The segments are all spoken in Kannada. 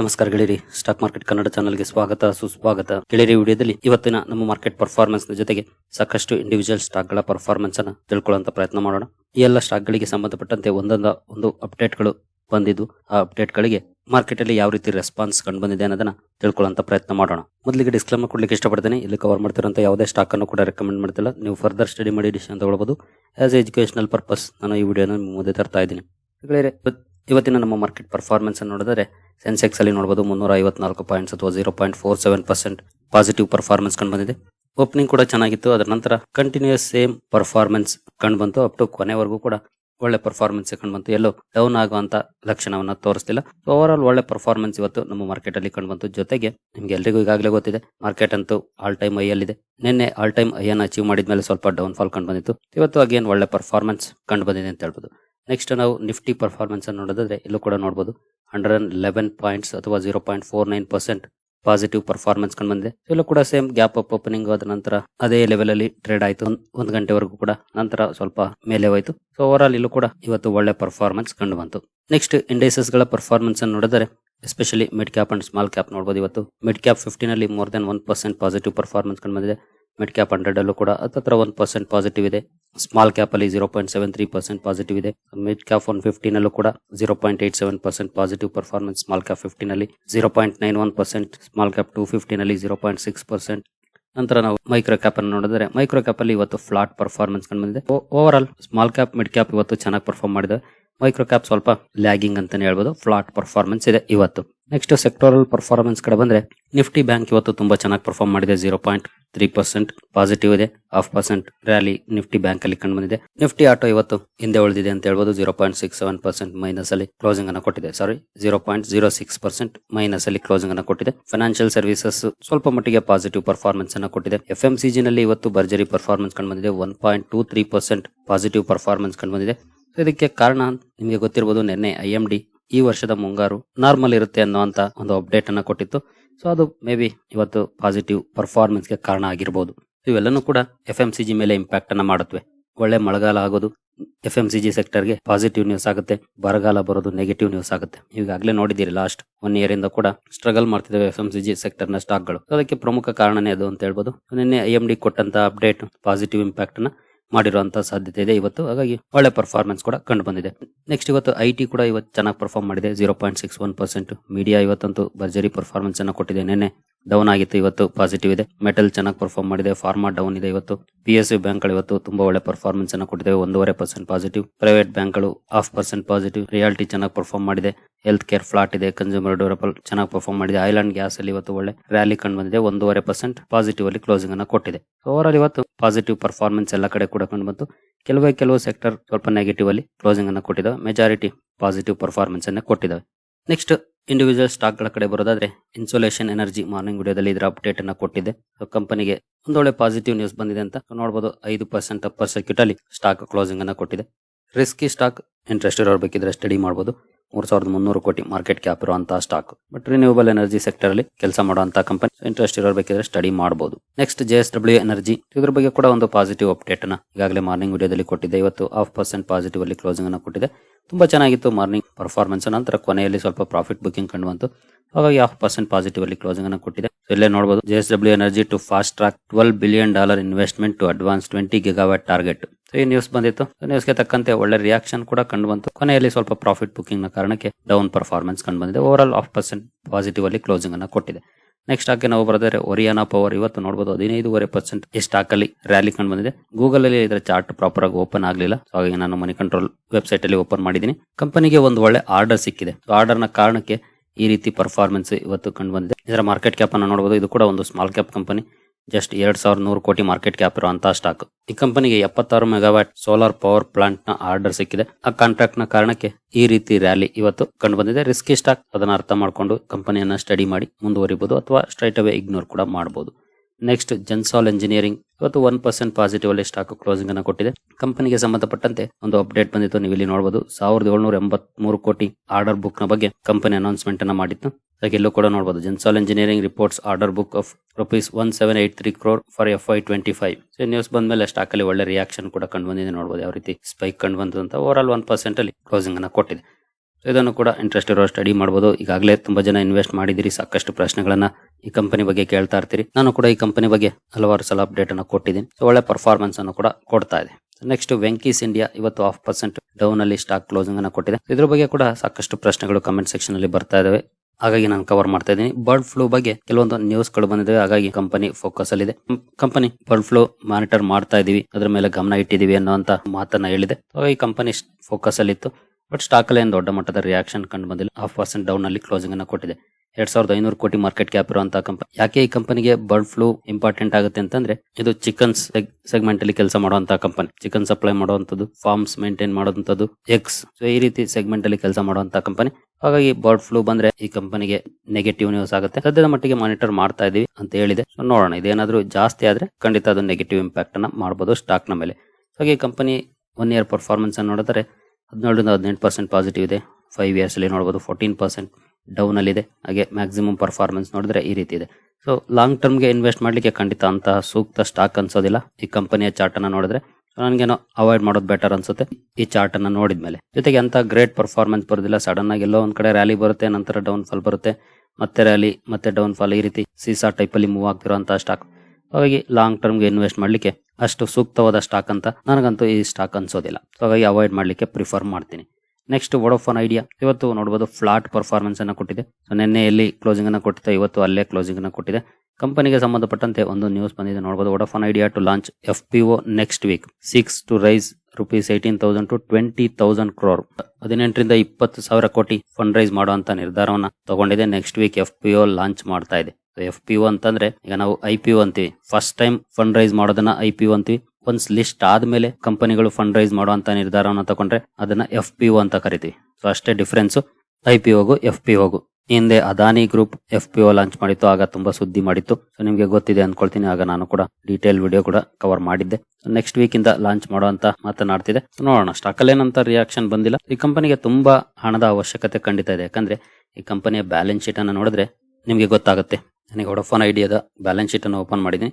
ನಮಸ್ಕಾರ ಗೆಳೆಯರಿ. ಸ್ಟಾಕ್ ಮಾರ್ಕೆಟ್ ಕನ್ನಡ ಚಾನಲ್ಗೆ ಸ್ವಾಗತ, ಸುಸ್ವಾಗತ. ಗೆಳೆಯರಿ ವಿಡಿಯೋದಲ್ಲಿ ಇವತ್ತಿನ ನಮ್ಮ ಮಾರ್ಕೆಟ್ ಪರ್ಫಾರ್ಮೆನ್ಸ್ ಜೊತೆಗೆ ಸಾಕಷ್ಟು ಇಂಡಿವಿಜುವಲ್ ಸ್ಟಾಕ್ಗಳ ಪರ್ಫಾರ್ಮೆನ್ಸ್ ಅನ್ನ ತಿಳ್ಕೊಳ್ಳುವಂತ ಪ್ರಯತ್ನ ಮಾಡೋಣ. ಈ ಎಲ್ಲ ಸ್ಟಾಕ್ ಗಳಿಗೆ ಸಂಬಂಧಪಟ್ಟಂತೆ ಒಂದೊಂದ ಒಂದು ಅಪ್ಡೇಟ್ಗಳು ಬಂದಿದ್ದು, ಆ ಅಪ್ಡೇಟ್ ಗಳಿಗೆ ಮಾರ್ಕೆಟ್ ಅಲ್ಲಿ ಯಾವ ರೀತಿ ರೆಸ್ಪಾನ್ಸ್ ಕಂಡು ಬಂದಿದೆ ಅನ್ನೋದನ್ನ ತಿಳ್ಕೊಳ್ಳುವಂತ ಪ್ರಯತ್ನ ಮಾಡೋಣ. ಮೊದಲಿಗೆ ಡಿಸ್ಕ್ಲೇಮರ್ ಕೊಡ್ಲಿಕ್ಕೆ ಇಷ್ಟಪಡ್ತೇನೆ. ಇಲ್ಲಿ ಕವರ್ ಮಾಡ್ತಿರೋಂಥ ಯಾವುದೇ ಸ್ಟಾಕ್ ಅನ್ನು ಕೂಡ ರೆಕಮೆಂಡ್ ಮಾಡ್ತಿಲ್ಲ. ನೀವು ಫರ್ದರ್ ಸ್ಟಡಿ ಮಾಡಿ ಡಿಶ್ ಅಂತ ಹೇಳ್ಬೋದು ಆಸ್ ಎಜುಕೇಶನಲ್ ಪರ್ಪಸ್ ನಾನು ಈ ವಿಡಿಯೋನ ಮುಂದೆ ತರ್ತಾ ಇದ್ದೀನಿ. ಇವತ್ತಿನ ನಮ್ಮ ಮಾರ್ಕೆಟ್ ಪರ್ಫಾರ್ಮೆನ್ಸ್ ಅನ್ನು ನೋಡಿದರೆ ಸೆನ್ಸೆಕ್ಸ್ ಅಲ್ಲಿ ನೋಡಬಹುದು ಮುನ್ನೂರ ಐವತ್ನಾಲ್ಕು ಪಾಯಿಂಟ್ಸ್ ಅಥವಾ zero point four seven percent positive performance ಕಂಡು ಬಂದಿದೆ. ಓಪನಿಂಗ್ ಕೂಡ ಚೆನ್ನಾಗಿತ್ತು. ಅದರ ನಂತರ ಕಂಟಿನ್ಯೂಸ್ ಸೇಮ್ ಪರ್ಫಾರ್ಮೆನ್ಸ್ ಕಂಡು ಬಂತು. ಅಪ್ ಟು ಕೊನೆವರೆಗೂ ಕೂಡ ಒಳ್ಳೆ ಪರ್ಫಾರ್ಮೆನ್ಸ್ ಕಂಡು ಬಂತು. ಎಲ್ಲೋ ಡೌನ್ ಆಗುವಂತ ಲಕ್ಷಣವನ್ನ ತೋರಿಸ್ತಿಲ್ಲ. ಓವರ್ ಆಲ್ ಒಳ್ಳೆ ಪರ್ಫಾರ್ಮೆನ್ಸ್ ಇವತ್ತು ನಮ್ಮ ಮಾರ್ಕೆಟ್ ಅಲ್ಲಿ ಕಂಡು ಬಂತು. ಜೊತೆಗೆ ನಿಮ್ಗೆ ಎಲ್ರಿಗೂ ಈಗಾಗಲೇ ಗೊತ್ತಿದೆ ಮಾರ್ಕೆಟ್ ಅಂತೂ ಆಲ್ ಟೈಮ್ ಐ ಅಲ್ಲಿದೆ. ನಿನ್ನೆ ಆಲ್ ಟೈಮ್ ಐ ಅನ್ನು ಅಚೀವ್ ಮಾಡಿದ್ಮೇಲೆ ಸ್ವಲ್ಪ ಡೌನ್ ಫಾಲ್ ಕಂಡು ಬಂದಿತ್ತು. ಇವತ್ತು ಅಗೇನ್ ಒಳ್ಳೆ ಪರ್ಫಾರ್ಮೆನ್ಸ್ ಕಂಡು ಬಂದಿದೆ ಅಂತ ಹೇಳ್ಬೋದು. ನೆಕ್ಸ್ಟ್ ನಾವು ನಿಫ್ಟಿ ಪರ್ಫಾರ್ಮೆನ್ಸ್ ಅನ್ನು ನೋಡೋದಾದ್ರೆ ಇಲ್ಲೂ ಕೂಡ ನೋಡಬಹುದು ಹಂಡ್ರೆಡ್ ಅಂಡ್ ಲೆವೆನ್ ಪಾಯಿಂಟ್ಸ್ ಅಥವಾ zero point four nine percent positive performance ಕಂಡು ಬಂದಿದೆ. ಇಲ್ಲೂ ಕೂಡ ಸೇಮ್ ಗ್ಯಾಪ್ ಅಪ್ ಓಪನಿಂಗ್ ಆದ ನಂತರ ಅದೇ ಲೆವೆಲ್ ಅಲ್ಲಿ ಟ್ರೇಡ್ ಆಯ್ತು. ಒಂದು ಗಂಟೆವರೆಗೂ ಕೂಡ ನಂತರ ಸ್ವಲ್ಪ ಮೇಲೆ ಹೋಯ್ತು. ಸೊ ಓವರ್ ಆಲ್ ಇಲ್ಲೂ ಕೂಡ ಇವತ್ತು ಒಳ್ಳೆ ಪರ್ಫಾರ್ಮೆನ್ಸ್ ಕಂಡು ಬಂತು. ನೆಕ್ಸ್ಟ್ ಇಂಡೈಸಸ್ಗಳ ಪರ್ಫಾರ್ಮೆನ್ಸ್ ಅನ್ನು ನೋಡಿದರೆ especially mid cap and small cap ನೋಡಬಹುದು ಇವತ್ತು. Mid cap ಫಿಫ್ಟಿನಲ್ಲಿ more than one percent positive performance ಕಂಡು ಬಂದಿದೆ. ಮಿಡ್ ಕ್ಯಾಪ್ ಹಂಡ್ರೆಡ್ ಅಲ್ಲೂ ಕೂಡ ಹತ್ತತ್ರ ಒನ್ ಪರ್ಸೆಂಟ್ ಪಾಸಿಟಿವ್ ಇದೆ. ಸ್ಮಾಲ್ ಕ್ಯಾಪ್ ಅಲ್ಲಿ zero point seven three percent positive ಇದೆ. ಮಿಡ್ ಕ್ಯಾಪ್ ಒನ್ ಫಿಫ್ಟೀನ್ ಅಲ್ಲೂ ಕೂಡ zero point eight seven percent positive performance small cap fifteen ಅಲ್ಲಿ zero point nine one percent small cap two fifteen ಅಲ್ಲಿ ಜೀರೋ ಪಾಯಿಂಟ್ ಸಿಕ್ಸ್ ಪರ್ಸೆಂಟ್ ನಂತರ ನಾವು ಮೈಕ್ರೋ ಕ್ಯಾಪ್ ಅನ್ನು ನೋಡಿದ್ರೆ ಮೈಕ್ರೋ ಕ್ಯಾಪ್ ಅಲ್ಲಿ ಇವತ್ತು ಫ್ಲಾಟ್ ಪರ್ಫಾರ್ಮೆನ್ಸ್ ಕಂಡು ಬಂದಿದೆ. Overall small cap mid cap ಇವತ್ತು ಚೆನ್ನಾಗಿ ಪರ್ಫಾರ್ಮ್ ಮಾಡಿದೆ. ಮೈಕ್ರೋ ಕ್ಯಾಪ್ ಸ್ವಲ್ಪ ಲ್ಯಾಗಿಂಗ್ ಅಂತಾನೆ ಹೇಳ್ಬೋದು. ಫ್ಲಾಟ್ ಪರ್ಫಾರ್ಮೆನ್ಸ್ ಇದೆ ಇವತ್ತು. ನೆಕ್ಸ್ಟ್ ಸೆಕ್ಟೋರಲ್ ಪರ್ಫಾರ್ಮೆನ್ಸ್ ಕಡೆ ಬಂದ್ರೆ ನಿಫ್ಟಿ ಬ್ಯಾಂಕ್ ಇವತ್ತು ತುಂಬಾ ಚೆನ್ನಾಗಿ ಪರ್ಫಾರ್ಮ್ ಮಾಡಿದೆ. Zero point three percent positive ಇದೆ. Half percent rally Nifty bank ಅಲ್ಲಿ ಕಂಡು ಬಂದಿದೆ. ನಿಫ್ಟಿ ಆಟೋ ಇವತ್ತು ಹಿಂದೆ ಉಳಿದಿದೆ ಅಂತ ಹೇಳ್ಬೋದು. Zero point six seven percent minus ಅಲ್ಲಿ ಕ್ಲೋಸಿಂಗ್ ಅನ್ನು ಕೊಟ್ಟಿದೆ. Sorry zero point zero six percent minus ಅಲ್ಲಿ ಕ್ಲೋಸಿಂಗ್ ಅನ್ನು ಕೊಟ್ಟಿದೆ. ಫೈನಾನ್ಷಿಯಲ್ ಸರ್ವಿಸಸ್ ಸ್ವಲ್ಪ ಮಟ್ಟಿಗೆ ಪಾಸಿಟಿವ್ ಪರ್ಫಾರ್ಮೆನ್ಸ್ ಅನ್ನು ಕೊಟ್ಟಿದೆ. ಎಫ್ ಎಂ ನಲ್ಲಿ ಇವತ್ತು ಭರ್ಜರಿ ಪರ್ಫಾರ್ಮೆನ್ಸ್ ಕಂಡು ಬಂದಿದೆ. One point two three percent positive performance ಕಂಡು ಬಂದಿದೆ. ಇದಕ್ಕೆ ಕಾರಣ ನಿಮಗೆ ಗೊತ್ತಿರಬಹುದು ನಿನ್ನೆ ಐ ಎಂ ಡಿ ಈ ವರ್ಷದ ಮುಂಗಾರು ನಾರ್ಮಲ್ ಇರುತ್ತೆ ಅನ್ನುವಂತ ಒಂದು ಅಪ್ಡೇಟ್ ಅನ್ನ ಕೊಟ್ಟಿತ್ತು. ಸೊ ಅದು ಮೇ ಬಿ ಇವತ್ತು ಪಾಸಿಟಿವ್ ಪರ್ಫಾರ್ಮೆನ್ಸ್ಗೆ ಕಾರಣ ಆಗಿರಬಹುದು ಇವೆಲ್ಲನೂ ಕೂಡ ಎಫ್ ಎಂ ಸಿ ಜಿ ಮೇಲೆ ಇಂಪ್ಯಾಕ್ಟ್ ಅನ್ನ ಮಾಡುತ್ತವೆ. ಒಳ್ಳೆ ಮಳೆಗಾಲ ಆಗೋದು ಎಫ್ ಎಂ ಸಿ ಜಿ ಸೆಕ್ಟರ್ಗೆ ಪಾಸಿಟಿವ್ ನ್ಯೂಸ್ ಆಗುತ್ತೆ, ಬರಗಾಲ ಬರೋದು ನೆಗೆಟಿವ್ ನ್ಯೂಸ್ ಆಗುತ್ತೆ. ಈಗಾಗಲೇ ನೋಡಿದ್ದೀರಿ ಲಾಸ್ಟ್ ಒನ್ ಇಯರ್ ಇಂದ ಕೂಡ ಸ್ಟ್ರಗಲ್ ಮಾಡ್ತಿದ್ದಾವೆ ಎಫ್ ಎಂ ಸಿ ಜಿ ಸೆಕ್ಟರ್ನ ಸ್ಟಾಕ್ಗಳು. ಅದಕ್ಕೆ ಪ್ರಮುಖ ಕಾರಣನೇ ಅದು ಅಂತ ಹೇಳ್ಬೋದು. ನಿನ್ನೆ ಐ ಎಂ ಡಿ ಕೊಟ್ಟಂತ ಅಪ್ಡೇಟ್ ಪಾಸಿಟಿವ್ ಇಂಪ್ಯಾಕ್ಟ್ ಅನ್ನ ಮಾಡಿರುವಂತ ಸಾಧ್ಯತೆ ಇದೆ ಇವತ್ತು. ಹಾಗಾಗಿ ಒಳ್ಳೆ ಪರ್ಫಾರ್ಮೆನ್ಸ್ ಕೂಡ ಕಂಡು ಬಂದಿದೆ. ನೆಕ್ಸ್ಟ್ ಇವತ್ತು ಐ ಟಿ ಕೂಡ ಇವತ್ತು ಚೆನ್ನಾಗಿ ಪರ್ಫಾರ್ಮ್ ಮಾಡಿದೆ. Zero point six one percent media ಇವತ್ತಂತೂ ಭರ್ಜರಿ ಪರ್ಫಾರ್ಮೆನ್ಸ್ ಅನ್ನು ಕೊಟ್ಟಿದೆ. ನಿನ್ನೆ ಡೌನ್ ಆಗಿತ್ತು ಇವತ್ತು ಪಾಸಿಟಿವ್ ಇದೆ. ಮೆಟಲ್ ಚೆನ್ನಾಗಿ ಪರ್ಫಾರ್ಮ್ ಮಾಡಿದೆ ಫಾರ್ಮಾ ಡೌನ್ ಇದೆ ಇವತ್ತು. ಪಿ ಎಸ್ ಯು ಬ್ಯಾಂಕ್ಗಳು ಇವತ್ತು ತುಂಬಾ ಒಳ್ಳೆ ಪರ್ಫಾರ್ಮೆನ್ಸ್ ಅನ್ನು ಕೊಟ್ಟಿದೆ ಒಂದೂವರೆ ಪರ್ಸೆಂಟ್ ಪಾಸಿಟಿವ್ ಪ್ರೈವೇಟ್ ಬ್ಯಾಂಕ್ಗಳು ಹಾಫ್ ಪರ್ಸೆಂಟ್ ಪಾಸಿಟಿವ್ ರಿಯಾಲಿಟಿ ಚೆನ್ನಾಗಿ ಪರ್ಫಾರ್ಮ್ ಮಾಡಿದೆ. ಹೆಲ್ತ್ ಕೇರ್ ಫ್ಲಾಟ್ ಇದೆ ಕನ್ಸ್ಯೂಮರ್ ಡ್ಯೂರಬಲ್ ಚೆನ್ನಾಗಿ ಪರ್ಫಾರ್ಮ್ ಮಾಡಿದೆ. ಐಲ್ಯಾಂಡ್ ಗ್ಯಾಸ್ ಅಲ್ಲಿ ಇವತ್ತು ಒಳ್ಳೆ ರ್ಯಾಲಿ ಕಂಡು ಬಂದಿದೆ, ಒಂದೂವರೆ ಪರ್ಸೆಂಟ್ ಪಾಸಿಟಿವ್ ಅಲ್ಲಿ ಕ್ಲೋಸಿಂಗ್ ಅನ್ನು ಕೊಟ್ಟಿದೆ. ಓವರ್ ಆಲ್ ಇವತ್ತು ಪಾಸಿಟಿವ್ ಪರ್ಫಾರ್ಮೆನ್ಸ್ ಎಲ್ಲ ಕಡೆ ಕೂಡ ಕಂಡು ಬಂತು. ಕೆಲವೇ, ಕೆಲವು ಸೆಕ್ಟರ್ ಸ್ವಲ್ಪ ನೆಗೆಟಿವ್ ಅಲ್ಲಿ ಕ್ಲೋಸಿಂಗ್ ಅನ್ನು ಕೊಟ್ಟಿದ್ದಾವೆ ಮೆಜಾರಿಟಿ ಪಾಸಿಟಿವ್ ಪರ್ಫಾರ್ಮೆನ್ಸ್ ಅನ್ನು ಕೊಟ್ಟಿದ್ದಾವೆ ನೆಕ್ಸ್ಟ್ ಇಂಡಿವಿಜುವಲ್ ಸ್ಟಾಕ್ಗಳ ಕಡೆ ಬರೋದಾದ್ರೆ ಇನ್ಸುಲೇಷನ್ ಎನರ್ಜಿ ಮಾರ್ನಿಂಗ್ ವಿಡಿಯೋದಲ್ಲಿ ಇದರ ಅಪ್ಡೇಟ್ ಅನ್ನ ಕೊಟ್ಟಿದೆ ಕಂಪನಿಗೆ ಒಂದೊಳ್ಳೆ ಪಾಸಿಟಿವ್ ನ್ಯೂಸ್ ಬಂದಿದೆ ಅಂತ. ನೋಡಬಹುದು ಐದು ಪರ್ಸೆಂಟ್ ಅಪ್ಪರ್ ಸರ್ಕ್ಯೂಟ್ ಅಲ್ಲಿ ಸ್ಟಾಕ್ ಕ್ಲೋಸಿಂಗ್ ಅನ್ನ ಕೊಟ್ಟಿದೆ. ರಿಸ್ಕಿ ಸ್ಟಾಕ್ ಇಂಟ್ರೆಸ್ಟ್ ಇರೋರು ಬೇಕಿದ್ರೆ ಸ್ಟಡಿ ಮಾಡಬಹುದು ಮೂರ್ ಸಾವಿರದ ಮುನ್ನೂರು ಕೋಟಿ ಮಾರ್ಕೆಟ್ ಕ್ಯಾಪ್ ಇರುವಂತಹ stock but renewable energy sector ಅಲ್ಲಿ ಕೆಲಸ ಮಾಡುವಂತಹ ಕಂಪನಿ ಇಂಟ್ರೆಸ್ಟ್ ಇರೋರು ಬೇಕಿದ್ರೆ ಸ್ಟಡಿ ಮಾಡಬಹುದು next J S W energy ಇದ್ರ ಬಗ್ಗೆ ಕೂಡ ಒಂದು ಪಾಸಿಟಿವ್ ಅಪ್ಡೇಟ್ ಅನ್ನ ಈಗಾಗಲೇ ಮಾರ್ನಿಂಗ್ ವಿಡಿಯೋದಲ್ಲಿ ಕೊಟ್ಟಿದೆ ಇವತ್ತು ಹಾಫ್ ಪರ್ಸೆಂಟ್ ಪಾಸಿಟಿವ್ ಅಲ್ಲಿ ಕ್ಲೋಸಿಂಗ್ ಅನ್ನ ಕೊಟ್ಟಿದೆ. ತುಂಬಾ ಚೆನ್ನಾಗಿತ್ತು ಮಾರ್ನಿಂಗ್ ಪರ್ಫಾರ್ಮೆನ್ಸ್ ನಂತರ ಕೊನೆಯಲ್ಲಿ ಸ್ವಲ್ಪ ಪ್ರಾಫಿಟ್ ಬುಕಿಂಗ್ ಕಂಡು ಬಂತು. ಹಾಗಾಗಿ ಹಾಫ್ ಪರ್ಸೆಂಟ್ ಪಾಸಿಟಿವ್ ಅಲ್ಲಿ ಕ್ಲೋಸಿಂಗ್ ಅನ್ನು ಕೊಟ್ಟಿದೆ. ಇಲ್ಲೇ ನೋಡಬಹುದು J S W energy to fast track twelve billion dollar investment to advance twenty gigawatt target ಈ ನ್ಯೂಸ್ ಬಂದಿತ್ತು. ನ್ಯೂಸ್ಗೆ ತಕ್ಕಂತೆ ಒಳ್ಳೆ ರಿಯಾಕ್ಷನ್ ಕೂಡ ಕಂಡು ಬಂತು. ಕೊನೆಯಲ್ಲಿ ಸ್ವಲ್ಪ ಪ್ರಾಫಿಟ್ ಬುಕಿಂಗ್ನ ಕಾರಣಕ್ಕೆ ಡೌನ್ ಪರ್ಫಾರ್ಮೆನ್ಸ್ ಕಂಡು ಬಂದಿದೆ. Over all half percent positive ಅಲ್ಲಿ ಕ್ಲೋಸಿಂಗ್ ಅನ್ನ ಕೊಟ್ಟಿದೆ. ನೆಕ್ಸ್ಟ್ ಹಾಗೆ ನಾವು ಬರೆದರೆ ಒರಿಯಾನಾ ಪವರ್ ಇವತ್ತು ನೋಡಬಹುದು ಹದಿನೈದುವರೆ ಪರ್ಸೆಂಟ್ ಈ ಸ್ಟಾಕ್ ಅಲ್ಲಿ ರ್ಯಾಲಿ ಕಂಡು ಬಂದಿದೆ. ಗೂಗಲ್ ಅಲ್ಲಿ ಇದರ ಚಾರ್ಟ್ ಪ್ರಾಪರ್ ಆಗಿ ಓಪನ್ ಆಗಲಿಲ್ಲ. ಸೊ ಹಾಗಾಗಿ ನಾನು ಮನಿ ಕಂಟ್ರೋಲ್ ವೆಬ್ಸೈಟ್ ಅಲ್ಲಿ ಓಪನ್ ಮಾಡಿದ್ದೀನಿ. ಕಂಪನಿಗೆ ಒಂದು ಒಳ್ಳೆ ಆರ್ಡರ್ ಸಿಕ್ಕಿದೆ. ಆರ್ಡರ್ನ ಕಾರಣಕ್ಕೆ ಈ ರೀತಿ ಪರ್ಫಾರ್ಮೆನ್ಸ್ ಇವತ್ತು ಕಂಡು ಬಂದಿದೆ ಇದರ ಮಾರ್ಕೆಟ್ ಕ್ಯಾಪ್ ಅನ್ನು ನೋಡಬಹುದು ಇದು ಕೂಡ ಒಂದು ಸ್ಮಾಲ್ ಕ್ಯಾಪ್ ಕಂಪನಿ ಜಸ್ಟ್ ಎರಡ್ ಸಾವಿರದ ನೂರು ಕೋಟಿ ಮಾರ್ಕೆಟ್ ಕ್ಯಾಪ್ ಇರುವಂತಹ ಸ್ಟಾಕ್ ಈ ಕಂಪನಿಗೆ ಎಪ್ಪತ್ತಾರು ಮೆಗಾವ್ಯಾಟ್ ಸೋಲಾರ್ ಪವರ್ ಪ್ಲಾಂಟ್ನ ಆರ್ಡರ್ ಸಿಕ್ಕಿದೆ. ಆ ಕಾಂಟ್ರಾಕ್ಟ್ನ ಕಾರಣಕ್ಕೆ ಈ ರೀತಿ ರ್ಯಾಲಿ ಇವತ್ತು ಕಂಡು ಬಂದಿದೆ ರಿಸ್ಕಿ ಸ್ಟಾಕ್ ಅದನ್ನ ಅರ್ಥ ಮಾಡಿಕೊಂಡು ಕಂಪನಿಯನ್ನ ಸ್ಟಡಿ ಮಾಡಿ ಮುಂದುವರಿಬಹುದು ಅಥವಾ ಸ್ಟ್ರೈಟ್ ಅವೇ ಇಗ್ನೋರ್ ಕೂಡ ಮಾಡಬಹುದು ನೆಕ್ಸ್ಟ್ ಜನ್ಸಾಲ್ ಇಂಜಿನಿಯರಿಂಗ್ ಇವತ್ತು ಒನ್ ಪರ್ಸೆಂಟ್ ಪಾಸಿಟಿವ್ ಅಲ್ಲಿ ಸ್ಟಾಕ್ ಕ್ಲೋಸಿಂಗ್ ಅನ್ನು ಕೊಟ್ಟಿದೆ. ಕಂಪನಿಗೆ ಸಂಬಂಧಪಟ್ಟಂತೆ ಒಂದು ಅಪ್ಡೇಟ್ ಬಂದಿತ್ತು. ನೀವು ಇಲ್ಲಿ ನೋಡಬಹುದು ಸಾವಿರದ ಏಳ್ನೂರ ಎಂಬತ್ಮೂರು ಕೋಟಿ ಆರ್ಡರ್ ಬುಕ್ನ ಬಗ್ಗೆ ಕಂಪನಿ ಅನೌನ್ಸ್ಮೆಂಟ್ ಅನ್ನ ಮಾಡಿತ್ತು. ಹಾಗೆ ಕೂಡ ನೋಡಬಹುದು Gensol engineering reports order book of rupees one seven eight three crore for F Y twenty five so news ಬಂದ್ಮೇಲೆ ಸ್ಟಾಕ್ ಅಲ್ಲಿ ಒಳ್ಳೆ ರಿಯಾಕ್ಷನ್ ಕೂಡ ಕಂಡು ಬಂದಿದೆ ನೋಡಬಹುದು ಯಾವ ರೀತಿ ಸ್ಪೈಕ್ ಕಂಡು ಬಂತು ಅಂತ ಓವರ್ ಆಲ್ ಒನ್ ಪರ್ಸೆಂಟ್ ಅಲ್ಲಿ ಕ್ಲೋಸಿಂಗ್ ಅನ್ನ ಕೊಟ್ಟಿದೆ. ಇದನ್ನು ಕೂಡ ಇಂಟ್ರೆಸ್ಟ್ ಇರೋ ಸ್ಟಡಿ ಮಾಡಬಹುದು ಈಗಾಗಲೇ ತುಂಬಾ ಜನ ಇನ್ವೆಸ್ಟ್ ಮಾಡಿದಿರಿ ಸಾಕಷ್ಟು ಪ್ರಶ್ನೆಗಳನ್ನ ಈ ಕಂಪನಿ ಬಗ್ಗೆ ಕೇಳ್ತಾ ಇರ್ತೀರಿ. ನಾನು ಕೂಡ ಈ ಕಂಪನಿ ಬಗ್ಗೆ ಹಲವಾರು ಸಲ ಅಪ್ಡೇಟ್ ಅನ್ನು ಕೊಟ್ಟಿದ್ದೀನಿ. ಸೊ ಒಳ್ಳೆ ಪರ್ಫಾರ್ಮೆನ್ಸ್ ಅನ್ನು ಕೂಡ ಕೊಡ್ತಾ ಇದೆ. ನೆಕ್ಸ್ಟ್ ವೆಂಕೀಸ್ ಇಂಡಿಯಾ ಇವತ್ತು ಹಾಫ್ ಪರ್ಸೆಂಟ್ ಡೌನ್ ಅಲ್ಲಿ ಸ್ಟಾಕ್ ಕ್ಲೋಸಿಂಗ್ ಅನ್ನು ಕೊಟ್ಟಿದೆ. ಇದ್ರ ಬಗ್ಗೆ ಕೂಡ ಸಾಕಷ್ಟು ಪ್ರಶ್ನೆಗಳು ಕಮೆಂಟ್ ಸೆಕ್ಷನ್ ಅಲ್ಲಿ ಬರ್ತಾ ಇದಾವೆ. ಹಾಗಾಗಿ ನಾನು ಕವರ್ ಮಾಡ್ತಾ ಇದ್ದೀನಿ. ಬರ್ಡ್ ಫ್ಲೂ ಬಗ್ಗೆ ಕೆಲವೊಂದು ನ್ಯೂಸ್ಗಳು ಬಂದಿದೆ ಹಾಗಾಗಿ ಕಂಪನಿ ಫೋಕಸ್ ಅಲ್ಲಿ ಇದೆ ಕಂಪನಿ ಬರ್ಡ್ ಫ್ಲೂ ಮಾನಿಟರ್ ಮಾಡ್ತಾ ಇದೀವಿ. ಅದ್ರ ಮೇಲೆ ಗಮನ ಇಟ್ಟಿದೀವಿ ಅನ್ನೋಂತ ಮಾತನ್ನ ಹೇಳಿದೆ. ಹಾಗಾಗಿ ಕಂಪನಿ ಫೋಕಸ್ ಅಲ್ಲಿ ಇತ್ತು ಬಟ್ ಸ್ಟಾಕ್ ಅಲ್ಲಿ ದೊಡ್ಡ ಮಟ್ಟದ ರಿಯಾಕ್ಷನ್ ಕಂಡು ಬಂದಿಲ್ಲ. ಹಾಫ್ ಪರ್ಸೆಂಟ್ ಡೌನ್ ಅಲ್ಲಿ ಕ್ಲೋಸಿಂಗ್ ಅನ್ನು ಕೊಟ್ಟಿದೆ. ಎರಡ್ ಸಾವಿರದ ಐನೂರು ಕೋಟಿ ಮಾರ್ಕೆಟ್ ಕ್ಯಾಪ್ ಇರುವಂತ ಕಂಪನಿ ಯಾಕೆ ಈ ಕಂಪನಿಗೆ ಬರ್ಡ್ ಫ್ಲೂ ಇಂಪಾರ್ಟೆಂಟ್ ಆಗುತ್ತೆ ಅಂತಂದ್ರೆ, ಇದು ಚಿಕನ್ಸ್ ಸೆಗ್ಮೆಂಟ್ ಅಲ್ಲಿ ಕೆಲಸ ಮಾಡುವಂತಹ ಕಂಪನಿ ಚಿಕನ್ ಸಪ್ಲೈ ಮಾಡುವಂತದ್ದು ಫಾರ್ಮ್ಸ್ ಮೇಂಟೈನ್ ಮಾಡುವಂತದ್ದು ಎಕ್ಸ್ ಸೊ ಈ ರೀತಿ ಸೆಗ್ಮೆಂಟ್ ಅಲ್ಲಿ ಕೆಲಸ ಮಾಡುವಂತಹ ಕಂಪನಿ ಹಾಗಾಗಿ ಬರ್ಡ್ ಫ್ಲೂ ಬಂದ್ರೆ ಈ ಕಂಪನಿಗೆ ನೆಗೆಟಿವ್ ನ್ಯೂಸ್ ಆಗುತ್ತೆ. ಸದ್ಯದ ಮಟ್ಟಿಗೆ ಮಾನಿಟರ್ ಮಾಡ್ತಾ ಇದೀವಿ ಅಂತ ಹೇಳಿದೆ. ನೋಡೋಣ, ಇದೇನಾದ್ರೂ ಜಾಸ್ತಿ ಆದ್ರೆ ಖಂಡಿತ ಅದು ನೆಗೆಟಿವ್ ಇಂಪ್ಯಾಕ್ಟ್ ಅನ್ನ ಮಾಡಬಹುದು ಸ್ಟಾಕ್ನ ಮೇಲೆ. ಹಾಗೆ ಈ ಕಂಪನಿ ಒನ್ ಇಯರ್ ಪರ್ಫಾರ್ಮೆನ್ಸ್ ಅನ್ನು ನೋಡಿದ್ರೆ ಹದಿನೇಳರಿಂದ ಹದಿನೆಂಟು ಪರ್ಸೆಂಟ್ ಪಾಸಿಟಿವ್ ಇದೆ. ಫೈವ್ ಇಯರ್ಸ್ ಅಲ್ಲಿ ನೋಡಬಹುದು ಫೋರ್ಟೀನ್ ಪರ್ಸೆಂಟ್ ಡೌನ್ ಅಲ್ಲಿ ಇದೆ ಹಾಗೆ ಮ್ಯಾಕ್ಸಿಮಮ್ ಪರ್ಫಾರ್ಮೆನ್ಸ್ ನೋಡಿದ್ರೆ ಈ ರೀತಿ ಇದೆ. ಸೊ ಲಾಂಗ್ ಟರ್ಮ್ಗೆ ಇನ್ವೆಸ್ಟ್ ಮಾಡ್ಲಿಕ್ಕೆ ಖಂಡಿತ ಅಂತಹ ಸೂಕ್ತ ಸ್ಟಾಕ್ ಅನ್ಸೋದಿಲ್ಲ. ಈ ಕಂಪನಿಯ ಚಾರ್ಟ್ ಅನ್ನ ನೋಡಿದ್ರೆ ನನಗೇನೋ ಅವಾಯ್ಡ್ ಮಾಡೋದು ಬೆಟರ್ ಅನ್ಸುತ್ತೆ ಈ ಚಾರ್ಟ್ ಅನ್ನ ನೋಡಿದ್ಮೇಲೆ. ಜೊತೆಗೆ ಅಂತ ಗ್ರೇಟ್ ಪರ್ಫಾರ್ಮೆನ್ಸ್ ಬರೋದಿಲ್ಲ. ಸಡನ್ ಆಗಿ ಎಲ್ಲೋ ಒಂದ್ ಕಡೆ ರ್ಯಾಲಿ ಬರುತ್ತೆ, ನಂತರ ಡೌನ್ ಫಾಲ್ ಬರುತ್ತೆ. ಮತ್ತೆ ರ್ಯಾಲಿ ಮತ್ತೆ ಡೌನ್ ಫಾಲ್ ಈ ರೀತಿ ಸೀಸಾ ಟೈಪ್ ಅಲ್ಲಿ ಮೂವ್ ಆಗ್ತಿರುವಂತಹ ಸ್ಟಾಕ್ ಹಾಗಾಗಿ ಲಾಂಗ್ ಟರ್ಮ್ಗೆ ಇನ್ವೆಸ್ಟ್ ಮಾಡ್ಲಿಕ್ಕೆ ಅಷ್ಟು ಸೂಕ್ತವಾದ ಸ್ಟಾಕ್ ಅಂತ ನನಗಂತೂ ಈ ಸ್ಟಾಕ್ ಅನ್ಸೋದಿಲ್ಲ. ಹಾಗಾಗಿ ಅವಾಯ್ಡ್ ಮಾಡ್ಲಿಕ್ಕೆ ಪ್ರಿಫರ್ ಮಾಡ್ತೀನಿ. ನೆಕ್ಸ್ಟ್ ವೋಡೋಫೋನ್ ಐಡಿಯಾ ಇವತ್ತು ನೋಡಬಹುದು ಫ್ಲಾಟ್ ಪರ್ಫಾರ್ಮೆನ್ಸ್ ಅನ್ನ ಕೊಟ್ಟಿದೆ. ಸೊ ನಿನ್ನೆ ಎಲ್ಲಿ ಕ್ಲೋಸಿಂಗ್ ಅನ್ನ ಕೊಟ್ಟಿದೆ ಇವತ್ತು ಅಲ್ಲೇ ಕ್ಲೋಸಿಂಗ್ ಅನ್ನ ಕೊಟ್ಟಿದೆ. ಕಂಪನಿಗೆ ಸಂಬಂಧಪಟ್ಟಂತೆ ಒಂದು ನ್ಯೂಸ್ ಬಂದಿದೆ. ನೋಡಬಹುದು Vodafone Idea to launch F P O next week seeks to raise rupees eighteen thousand to twenty thousand crore ಹದಿನೆಂಟರಿಂದ ಇಪ್ಪತ್ತು ಸಾವಿರ ಕೋಟಿ ಫಂಡ್ ರೈಸ್ ಮಾಡುವಂತ ನಿರ್ಧಾರವನ್ನ ತಗೊಂಡಿದೆ. Next week F P O launch ಮಾಡ್ತಾ ಇದೆ. ಎಫ್ ಪಿ ಒ ಅಂತಂದ್ರೆ ಈಗ ನಾವು ಐ ಪಿ ಒ ಅಂತೀವಿ. ಫಸ್ಟ್ ಟೈಮ್ ಫಂಡ್ ರೈಸ್ ಮಾಡೋದನ್ನ ಐ ಪಿ ಒ ಅಂತೀವಿ. ಒಂದ್ ಲಿಸ್ಟ್ ಆದ್ಮೇಲೆ ಕಂಪನಿಗಳು ಫಂಡ್ ರೈಸ್ ಮಾಡುವಂತ ನಿರ್ಧಾರವನ್ನು ತಗೊಂಡ್ರೆ ಅದನ್ನ ಎಫ್ ಪಿ ಅಂತ ಕರಿತೀವಿ. ಸೊ ಅಷ್ಟೇ ಡಿಫ್ರೆನ್ಸ್ ಐ ಪಿ ಒಗು ಎಫ್ ಪಿ ಒಗು ಹಿಂದೆ Adani group F P O launch ಮಾಡಿತ್ತು, ಆಗ ತುಂಬಾ ಸುದ್ದಿ ಮಾಡಿತ್ತು. ಸೊ ನಿಮ್ಗೆ ಗೊತ್ತಿದೆ ಅನ್ಕೊಳ್ತೀನಿ, ಆಗ ನಾನು ಕೂಡ ಡೀಟೇಲ್ ವಿಡಿಯೋ ಕೂಡ ಕವರ್ ಮಾಡಿದ್ದೆ. ನೆಕ್ಸ್ಟ್ ವೀಕ್ ಇಂದ ಲಾಂಚ್ ಮಾಡುವಂತ ಮಾತನಾಡ್ತಿದೆ ನೋಡೋಣ ಸ್ಟಾಕ್ ಏನಂತ ರಿಯಾಕ್ಷನ್ ಬಂದಿಲ್ಲ. ಈ ಕಂಪನಿಗೆ ತುಂಬಾ ಹಣದ ಅವಶ್ಯಕತೆ ಖಂಡಿತ ಇದೆ. ಯಾಕಂದ್ರೆ ಈ ಕಂಪನಿಯ ಬ್ಯಾಲೆನ್ಸ್ ಶೀಟ್ ಅನ್ನು ನೋಡಿದ್ರೆ ನಿಮ್ಗೆ ಗೊತ್ತಾಗುತ್ತೆ. ನನಗೆ ಹೊಡೋಫೋನ್ ಐಡಿಯಾದ ಬ್ಯಾಲೆನ್ಸ್ ಶೀಟ್ ಅನ್ನು ಓಪನ್ ಮಾಡಿದ್ದೀನಿ.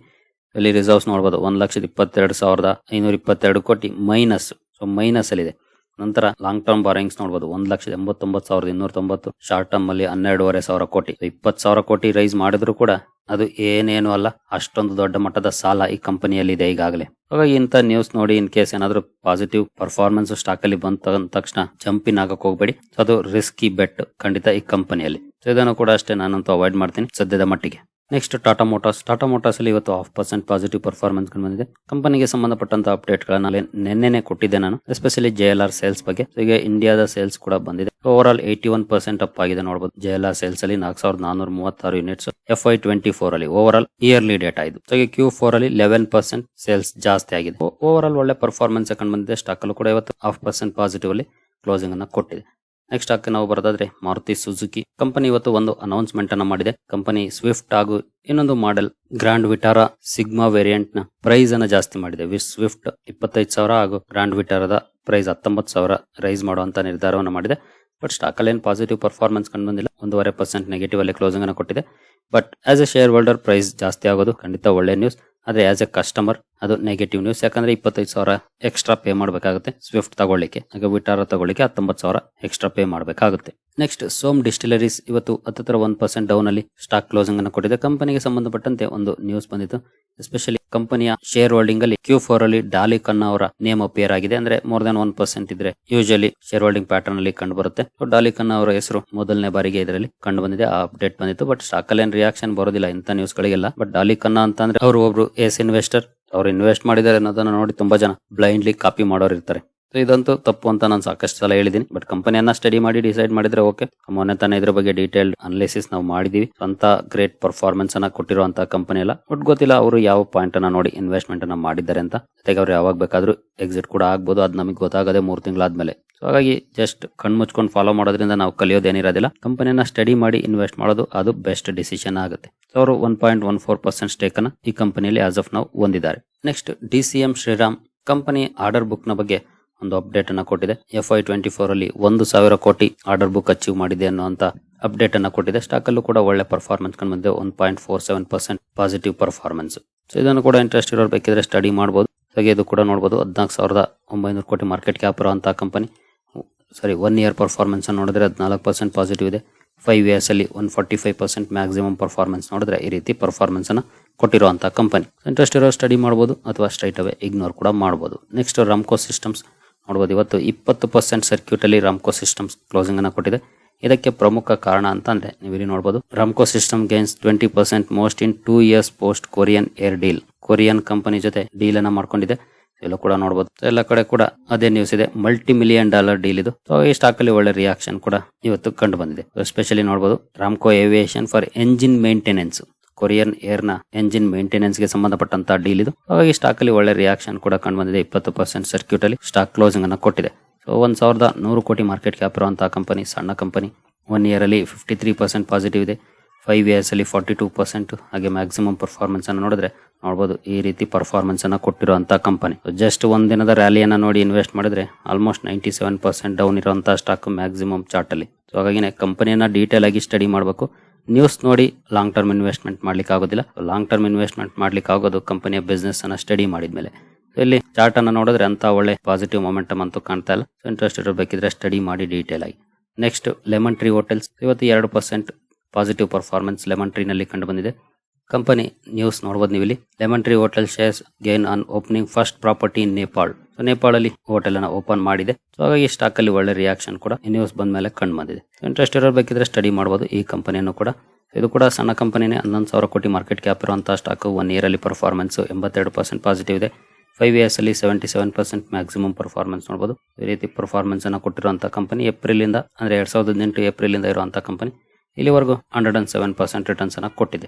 ಇಲ್ಲಿ ರಿಸರ್ವ್ಸ್ ನೋಡಬಹುದು ಒಂದ್ ಲಕ್ಷದ ಇಪ್ಪತ್ತೆರಡು ಸಾವಿರದ ಐನೂರ ಇಪ್ಪತ್ತೆರಡು ಕೋಟಿ ಮೈನಸ್ ಸೊ ಮೈನಸ್ ಅಲ್ಲಿ ಇದೆ ನಂತರ ಲಾಂಗ್ ಟರ್ಮ್ ಬಾರಿಂಗ್ಸ್ ನೋಡಬಹುದು ಒಂದ್ ಲಕ್ಷದ ಎಂಬತ್ತೊಂಬತ್ತು ಸಾವಿರದ ಇನ್ನೂರ ತೊಂಬತ್ತು. ಶಾರ್ಟ್ ಟರ್ಮ್ ಅಲ್ಲಿ ಹನ್ನೆರಡೂವರೆ ಸಾವಿರ ಕೋಟಿ. ಇಪ್ಪತ್ತು ಸಾವಿರ ಕೋಟಿ ರೈಸ್ ಮಾಡಿದ್ರು ಕೂಡ ಅದು ಏನೇನು ಅಲ್ಲ. ಅಷ್ಟೊಂದು ದೊಡ್ಡ ಮಟ್ಟದ ಸಾಲ ಈ ಕಂಪನಿಯಲ್ಲಿ ಇದೆ ಈಗಾಗಲೇ. ಹಾಗಾಗಿ ಇಂಥ ನ್ಯೂಸ್ ನೋಡಿ ಇನ್ ಕೇಸ್ ಏನಾದರೂ ಪಾಸಿಟಿವ್ ಪರ್ಫಾರ್ಮೆನ್ಸ್ ಸ್ಟಾಕ್ ಅಲ್ಲಿ ಬಂತ ಅಂದ ತಕ್ಷಣ ಜಂಪಿನ್ ಆಗಕ್ ಹೋಗ್ಬೇಡಿ. ಅದು ರಿಸ್ಕಿ ಬೆಟ್ ಖಂಡಿತ ಈ ಕಂಪನಿಯಲ್ಲಿ. ಸೊ ಇದನ್ನು ಕೂಡ ಅಷ್ಟೇ ನಾನಂತೂ ಅವಾಯ್ಡ್ ಮಾಡ್ತೀನಿ. ಸದ್ಯದ ಮಟ್ಟಿಗೆ. Next Tata Motors Tata Motors ಅಲ್ಲಿ ಇವತ್ತು ಹಾಫ್ ಪರ್ಸೆಂಟ್ ಪಾಸಿಟಿವ್ ಪರ್ಫಾರ್ಮೆನ್ಸ್ ಬಂದಿದೆ. ಕಂಪನಿಗೆ ಸಂಬಂಧಪಟ್ಟಂತ ಅಪ್ಡೇಟ್ ಗಳನ್ನ ನಿನ್ನೆನೆ ಕೊಟ್ಟಿದ್ದೆ ನಾನು especially J L R sales ಬಗ್ಗೆ. ಈಗ ಇಂಡಿಯಾದ ಸೇಲ್ಸ್ ಕೂಡ ಬಂದಿದೆ. Overall eighty one percent up ಆಗಿದೆ ನೋಡಬಹುದು ಜೆ ಎಲ್ ಆರ್ ಸೇಲ್ಸ್ ಅಲ್ಲಿ ನಾಲ್ಕು ಸಾವಿರದ ನಾನೂರ ಮೂವತ್ತಾರು units F Y twenty four ಅಲ್ಲಿ. ಓವರ್ ಆಲ್ ಇಯರ್ಲಿ ಡೇಟಾ ಇದು ಸೊ ಕ್ಯೂ ಫೋರ್ ಅಲ್ಲಿ ಲೆವೆನ್ ಪರ್ಸೆಂಟ್ ಸೇಲ್ಸ್ ಜಾಸ್ತಿ ಆಗಿದೆ. ಓವರ್ ಆಲ್ ಒಳ್ಳೆ ಪರ್ಫಾರ್ಮೆನ್ಸ್ ಕಂಡು ಬಂದಿದೆ. ಸ್ಟಾಕ್ ಅಲ್ಲೂ ಕೂಡ ಇವತ್ತು ಹಾಫ್ ಪರ್ಸೆಂಟ್ ಪಾಸಿಟಿವ್ ಅಲ್ಲಿ ಕ್ಲೋಸಿಂಗ್ ಅನ್ನ ಕೊಟ್ಟಿದೆ. ನೆಕ್ಸ್ಟ್ ಹಾಕಿ ನಾವು ಬರೋದಾದ್ರೆ ಮಾರುತಿ ಸುಜುಕಿ ಕಂಪನಿ ಇವತ್ತು ಒಂದು ಅನೌನ್ಸ್ಮೆಂಟ್ ಅನ್ನ ಮಾಡಿದೆ. ಕಂಪನಿ ಸ್ವಿಫ್ಟ್ ಹಾಗೂ ಇನ್ನೊಂದು ಮಾಡೆಲ್ ಗ್ರಾಂಡ್ ವಿಟಾರ ಸಿಗ್ಮಾ ವೇರಿಯಂಟ್ನ ಪ್ರೈಸ್ ಅನ್ನ ಜಾಸ್ತಿ ಮಾಡಿದೆ. ಸ್ವಿಫ್ಟ್ ಇಪ್ಪತ್ತೈದು ಸಾವಿರ ಹಾಗೂ ಗ್ರಾಂಡ್ ವಿಟಾರದ ಪ್ರೈಸ್ ಹತ್ತೊಂಬತ್ತು ಸಾವಿರ ರೈಸ್ ಮಾಡುವಂತ ನಿರ್ಧಾರವನ್ನು ಮಾಡಿದೆ. ಬಟ್ ಸ್ಟಾಕ್ ಅಲ್ಲಿ ಏನು ಪಾಸಿಟಿವ್ ಪರ್ಫಾರ್ಮೆನ್ಸ್ ಕಂಡು ಬಂದಿಲ್ಲ. ಒಂದೂವರೆ ಪರ್ಸೆಂಟ್ ನೆಗೆಟಿವ್ ಅಲ್ಲಿ ಕ್ಲೋಸಿಂಗ್ ಅನ್ನು ಕೊಟ್ಟಿದೆ. But as a shareholder price ಜಾಸ್ತಿ ಆಗೋದು ಖಂಡಿತ ಒಳ್ಳೆ ನ್ಯೂಸ್ ಆದ್ರೆ ಆಸ್ ಎ ಕಸ್ಟಮರ್ ಅದು ನೆಗೆಟಿವ್ ನ್ಯೂಸ್ ಯಾಕಂದ್ರೆ ಇಪ್ಪತ್ತೈದು ಸಾವಿರ ಎಕ್ಸ್ಟ್ರಾ ಪೇ ಮಾಡಬೇಕಾಗುತ್ತೆ ಸ್ವಿಫ್ಟ್ ತಗೊಳ್ಳಿಕ್ಕೆ. ಹಾಗೆ ವಿಟಾರ ತಗೊಳ್ಳಿಕ್ಕೆ ಹತ್ತೊಂಬತ್ತು ಸಾವಿರ ಎಕ್ಸ್ಟ್ರಾ ಪೇ ಮಾಡಬೇಕಾಗುತ್ತೆ. ನೆಕ್ಸ್ಟ್ ಸೋಮ್ ಡಿಸ್ಟಿಲರೀಸ್ ಇವತ್ತು ಹತ್ತಿರ ಒನ್ ಪರ್ಸೆಂಟ್ ಡೌನ್ ಅಲ್ಲಿ ಸ್ಟಾಕ್ ಕ್ಲೋಸಿಂಗ್ ಅನ್ನು ಕೊಟ್ಟಿದೆ. ಕಂಪನಿಗೆ ಸಂಬಂಧಪಟ್ಟಂತೆ ಒಂದು ನ್ಯೂಸ್ ಬಂದಿತ್ತು. ಎಸ್ಪೆಷಲಿ ಕಂಪನಿಯ ಶೇರ್ ಹೋಲ್ಡಿಂಗ್ ಅಲ್ಲಿ ಕ್ಯೂ ಫೋರ್ ಅಲ್ಲಿ ಡಾಲಿ ಖನ್ನಾ ಅವರ ನೇಮ್ ಅಪಿಯರ್ ಆಗಿದೆ. ಅಂದ್ರೆ ಮೋರ್ ದನ್ ಒನ್ ಪರ್ಸೆಂಟ್ ಇದ್ರೆ ಯೂಶಲಿ ಶೇರ್ ಹೋಲ್ಡಿಂಗ್ ಪ್ಯಾಟರ್ನ್ ಅಲ್ಲಿ ಕಂಡು ಬರುತ್ತೆ. ಡಾಲಿ ಖನ್ನಾ ಅವರ ಹೆಸರು ಮೊದಲನೇ ಬಾರಿಗೆ ಇದರಲ್ಲಿ ಕಂಡು ಬಂದಿದೆ. ಆ ಅಪ್ಡೇಟ್ ಬಂದಿತ್ತು. ಬಟ್ ಸ್ಟಾಕ್ ಅಲ್ಲಿ ರಿಯಾಕ್ಷನ್ ಬರೋದಿಲ್ಲ ಇಂಥ ನ್ಯೂಸ್ ಗಳಿಗೆಲ್ಲ. ಬಟ್ ಡಾಲಿ ಖನ್ನಾ ಅಂತ ಅಂದ್ರೆ ಅವರು ಒಬ್ರು ಎಸ್ ಇನ್ವೆಸ್ಟರ್ ಅವ್ರು ಇನ್ವೆಸ್ಟ್ ಮಾಡಿದ್ದಾರೆ ಅನ್ನೋದನ್ನ ನೋಡಿ ತುಂಬಾ ಜನ ಬ್ಲೈಂಡ್ಲಿ ಕಾಪಿ ಮಾಡೋರು ಇರ್ತಾರೆ ಇದಂತೂ ತಪ್ಪು ಅಂತ ನಾನು ಸಾಕಷ್ಟು ಸಲ ಹೇಳಿದ್ದೀನಿ ಬಟ್ ಕಂಪನಿಯನ್ನ ಸ್ಟಡಿ ಮಾಡಿ ಡಿಸೈಡ್ ಮಾಡಿದ್ರೆ ಓಕೆ ಮೊನ್ನೆ ತಾನೇ ಇದ್ರ ಬಗ್ಗೆ ಡೀಟೇಲ್ಡ್ ಅನಾಲಿಸಿಸ್ ನಾವು ಮಾಡಿದೀವಿ. ಅಂತ ಗ್ರೇಟ್ ಪರ್ಫಾರ್ಮೆನ್ಸ್ ಅನ್ನ ಕೊಟ್ಟಿರುವಂತ ಕಂಪನಿ ಅಲ್ಲ ಬಟ್ ಗೊತ್ತಿಲ್ಲ, ಅವರು ಯಾವ ಪಾಯಿಂಟ್ ಅನ್ನ ನೋಡಿ ಇನ್ವೆಸ್ಟ್ಮೆಂಟ್ ಅನ್ನ ಮಾಡಿದ್ದಾರೆ ಅಂತ. ಜೊತೆಗೆ ಅವ್ರು ಯಾವಾಗ ಬೇಕಾದ್ರೂ ಎಕ್ಸಿಟ್ ಕೂಡ ಆಗ್ಬೋದು. ಅದು ನಮಗೆ ಗೊತ್ತಾಗದೆ ಮೂರು ತಿಂಗಳಾದ್ಮೇಲೆ. ಸೊ ಹಾಗಾಗಿ ಜಸ್ಟ್ ಕಣ್ ಮುಚ್ಕೊಂಡು ಫಾಲೋ ಮಾಡೋದ್ರಿಂದ ನಾವು ಕಲಿಯೋದೇನಿರೋದಿಲ್ಲ. ಕಂಪನಿಯನ್ನ ಸ್ಟಡಿ ಮಾಡಿ ಇನ್ವೆಸ್ಟ್ ಮಾಡೋದು ಅದು ಬೆಸ್ಟ್ ಡಿಸಿಷನ್ ಆಗುತ್ತೆ. ಸೊ ಅವರು one point one four percent stake ಅನ್ನ ಈ ಕಂಪನಿಯಲ್ಲಿ ಆಸ್ ಆಫ್ ನಾವು ಹೊಂದಿದ್ದಾರೆ next D C M Shriram company order ಬುಕ್ನ ಬಗ್ಗೆ ಒಂದು ಅಪ್ಡೇಟ್ ಅನ್ನ ಕೊಟ್ಟಿದೆ. ಎಫ್ ಐ ಟ್ವೆಂಟಿ ಫೋರ್ ಅಲ್ಲಿ ಒಂದು ಸಾವಿರ ಕೋಟಿ ಆರ್ಡರ್ ಬುಕ್ ಅಚೀವ್ ಮಾಡಿದೆ ಅನ್ನುವಂತ ಅಪ್ಡೇಟ್ ಅನ್ನ ಕೊಟ್ಟಿದೆ. ಸ್ಟಾಕ್ ಅಲ್ಲೂ ಕೂಡ ಒಳ್ಳೆ ಪರ್ಫಾರ್ಮೆನ್ಸ್ ಕಂಡು ಬಂದಿದೆ one point four seven percent positive performance so ಇದನ್ನು ಕೂಡ ಇಂಟ್ರೆಸ್ಟ್ ಇರೋರು ಬೇಕಿದ್ರೆ ಸ್ಟಡಿ ಮಾಡಬಹುದು ಹಾಗೆ ಇದು ಕೂಡ ನೋಡಬಹುದು ಹದಿನಾಲ್ಕು ಸಾವಿರದ ಒಂಬೈನೂರು ಕೋಟಿ ಮಾರ್ಕೆಟ್ ಕ್ಯಾಪ್ ಇರುವಂತಹ company sorry one year performance ನೋಡಿದ್ರೆ ಹದಿನಾಲ್ಕು ಪರ್ಸೆಂಟ್ ಪಾಸಿಟಿವ್ ಇದೆ. ಫೈವ್ ಇಯರ್ಸ್ ಅಲ್ಲಿ one forty five percent maximum performance ನೋಡಿದ್ರೆ ಈ ರೀತಿ ಪರ್ಫಾರ್ಮೆನ್ಸ್ ಅನ್ನ ಕೊಟ್ಟಿರುವಂತಹ ಕಂಪನಿ ಇಂಟ್ರೆಸ್ಟ್ ಇರೋ ಸ್ಟಡಿ ಮಾಡಬಹುದು ಅಥವಾ ಸ್ಟ್ರೈಟ್ ಅವೇ ಇಗ್ನೋರ್ ಕೂಡ ಮಾಡಬಹುದು ನೆಕ್ಸ್ಟ್ ರಾಮ್ಕೋ ಸಿಸ್ಟಮ್ಸ್ ನೋಡ್ಬೋದು. ಇವತ್ತು ಇಪ್ಪತ್ತು ಪರ್ಸೆಂಟ್ ಸರ್ಕ್ಯೂಟ್ ಅಲ್ಲಿ ರಾಮ್ಕೋ ಸಿಸ್ಟಮ್ಸ್ ಕ್ಲೋಸಿಂಗ್ ಅನ್ನ ಕೊಟ್ಟಿದೆ. ಇದಕ್ಕೆ ಪ್ರಮುಖ ಕಾರಣ ಅಂತಂದ್ರೆ ನೀವು ಇಲ್ಲಿ ನೋಡಬಹುದು Ramco Systems gains twenty percent most in two years post Korean Air deal Korean company ಜೊತೆ ಡೀಲ್ ಅನ್ನ ಮಾಡ್ಕೊಂಡಿದೆ. ಎಲ್ಲ ಕೂಡ ನೋಡಬಹುದು ಎಲ್ಲ ಕಡೆ ಕೂಡ ಅದೇ ನ್ಯೂಸ್ ಇದೆ. ಮಲ್ಟಿ ಮಿಲಿಯನ್ ಡಾಲರ್ ಡೀಲ್ ಇದು. ಸೊ ಈ ಸ್ಟಾಕ್ ಅಲ್ಲಿ ಒಳ್ಳೆ ರಿಯಾಕ್ಷನ್ ಕೂಡ ಇವತ್ತು ಕಂಡು ಬಂದಿದೆ. ಎಸ್ಪೆಷಲಿ ನೋಡಬಹುದು Ramco aviation for engine maintenance Korean ಏರ್ನ engine ಮೇಂಟೆನೆನ್ಸ್ಗೆ ಸಂಬಂಧಪಟ್ಟಂತ ಡೀಲ್ ಇದು. ಹಾಗಾಗಿ ಸ್ಟಾಕ್ ಅಲ್ಲಿ ಒಳ್ಳೆ ರಿಯಾಕ್ಷನ್ ಕೂಡ ಕಂಡು ಬಂದಿದೆ ಇಪ್ಪತ್ತು ಪರ್ಸೆಂಟ್ ಸರ್ಕ್ಯೂಟ್ ಅಲ್ಲಿ ಸ್ಟಾಕ್ ಕ್ಲೋಸಿಂಗ್ ಅನ್ನ ಕೊಟ್ಟಿದೆ. ಸೊ ಒಂದ್ ಸಾವಿರದ ನೂರು ಕೋಟಿ ಮಾರ್ಕೆಟ್ ಕ್ಯಾಪ್ ಇರುವಂತಹ ಕಂಪನಿ ಸಣ್ಣ ಕಂಪನಿ ಒನ್ ಇಯರ್ ಅಲ್ಲಿ ಫಿಫ್ಟಿ ತ್ರೀ ಪರ್ಸೆಂಟ್ ಪಾಸಿಟಿವ್ ಇದೆ. ಫೈವ್ ಇಯರ್ಸ್ ಅಲ್ಲಿ ಫಾರ್ಟಿ ಟೂ ಪರ್ಸೆಂಟ್ ಹಾಗೆ ಮ್ಯಾಕ್ಸಿಮಮ್ ಪರ್ಫಾರ್ಮೆನ್ಸ್ ಅನ್ನು ನೋಡಿದ್ರೆ ನೋಡಬಹುದು ಈ ರೀತಿ ಪರ್ಫಾರ್ಮೆನ್ಸ್ ಅನ್ನ ಕೊಟ್ಟಿರುವಂತಹ ಕಂಪನಿ ಜಸ್ಟ್ ಒಂದ್ ದಿನದ ರ್ಯಾಲಿಯನ್ನ ನೋಡಿ ಇನ್ವೆಸ್ಟ್ ಮಾಡಿದ್ರೆ almost ninety seven percent down ಇರುವಂತಹ ಸ್ಟಾಕ್ ಮ್ಯಾಕ್ಸಿಮಮ್ ಚಾರ್ಟ್ ಅಲ್ಲಿ ಸೊ ಹಾಗಾಗಿ ಕಂಪನಿಯನ್ನ ಡೀಟೇಲ್ ಆಗಿ ಸ್ಟಡಿ ಮಾಡಬೇಕು. ನ್ಯೂಸ್ ನೋಡಿ ಲಾಂಗ್ ಟರ್ಮ್ ಇನ್ವೆಸ್ಟ್ಮೆಂಟ್ ಮಾಡ್ಲಿಕ್ಕೆ ಆಗೋದಿಲ್ಲ ಲಾಂಗ್ ಟರ್ಮ್ ಇನ್ವೆಸ್ಟ್ಮೆಂಟ್ ಮಾಡ್ಲಿಕ್ಕೆ ಆಗೋದು ಕಂಪನಿಯ ಬಿಸ್ನೆಸ್ ಅನ್ನ ಸ್ಟಡಿ ಮಾಡಿದ್ಮೇಲೆ. ಇಲ್ಲಿ ಚಾರ್ಟ್ ಅನ್ನ ನೋಡಿದ್ರೆ ಅಂತ ಒಳ್ಳೆ ಪಾಸಿಟಿವ್ ಮೊಮೆಂಟಮ್ ಅಂತೂ ಕಾಣ್ತಾ ಇಲ್ಲ. ಇಂಟ್ರೆಸ್ಟ್ ಇರಬೇಕಿದ್ರೆ ಸ್ಟಡಿ ಮಾಡಿ ಡೀಟೇಲ್ ಆಗಿ. ನೆಕ್ಸ್ಟ್ ಲೆಮನ್ ಟ್ರೀ ಹೋಟೆಲ್ಸ್ ಇವತ್ತು ಎರಡು ಪರ್ಸೆಂಟ್ ಪಾಸಿಟಿವ್ ಪರ್ಫಾರ್ಮೆನ್ಸ್ ಲೆಮನ್ ಟ್ರೀನಲ್ಲಿ ಕಂಡು ಬಂದಿದೆ. ಕಂಪನಿ ನ್ಯೂಸ್ ನೋಡಬಹುದು ನೀವು ಇಲ್ಲಿ Lemon Tree hotel shares gain on opening first property in Nepal so Nepal ಅಲ್ಲಿ ಹೋಟೆಲ್ ಅನ್ನ ಓಪನ್ ಮಾಡಿದೆ. ಸೊ ಹಾಗಾಗಿ ಸ್ಟಾಕ್ ಅಲ್ಲಿ ಒಳ್ಳೆ ರಿಯಾಕ್ಷನ್ ಕೂಡ ಈ ನ್ಯೂಸ್ ಬಂದ ಮೇಲೆ ಕಂಡು ಬಂದಿದೆ. ಇಂಟ್ರೆಸ್ಟ್ ಇರಬೇಕಿದ್ರೆ ಸ್ಟಡಿ ಮಾಡಬಹುದು ಈ ಕಂಪನಿಯನ್ನು ಕೂಡ. ಇದು ಕೂಡ ಸಣ್ಣ ಕಂಪನಿನೇ ಹನ್ನೊಂದು ಸಾವಿರ ಕೋಟಿ ಮಾರ್ಕೆಟ್ ಕ್ಯಾಪ್ ಇರುವಂತಹ ಸ್ಟಾಕ್ ಒನ್ ಇಯರ್ ಅಲ್ಲಿ ಪರ್ಫಾರ್ಮೆನ್ಸ್ ಎಂಬತ್ತೆರಡು ಪರ್ಸೆಂಟ್ ಪಾಸಿಟಿವ್ ಇದೆ. ಫೈವ್ ಇಯರ್ಸ್ ಅಲ್ಲಿ seventy seven percent maximum performance ನೋಡಬಹುದು ಈ ರೀತಿ ಪರ್ಫಾರ್ಮೆನ್ಸ್ ಅನ್ನು ಕೊಟ್ಟಿರುವಂತಹ ಕಂಪನಿ ಏಪ್ರಿಲ್ ಇಂದ ಅಂದ್ರೆ ಎರಡ್ ಸಾವಿರದ ಹದಿನೆಂಟು ಏಪ್ರಿಲ್ ಇಂದ ಇರುವಂತಹ ಕಂಪನಿ ಇಲ್ಲಿವರೆಗೂ hundred and seven percent returns ಅನ್ನ ಕೊಟ್ಟಿದೆ.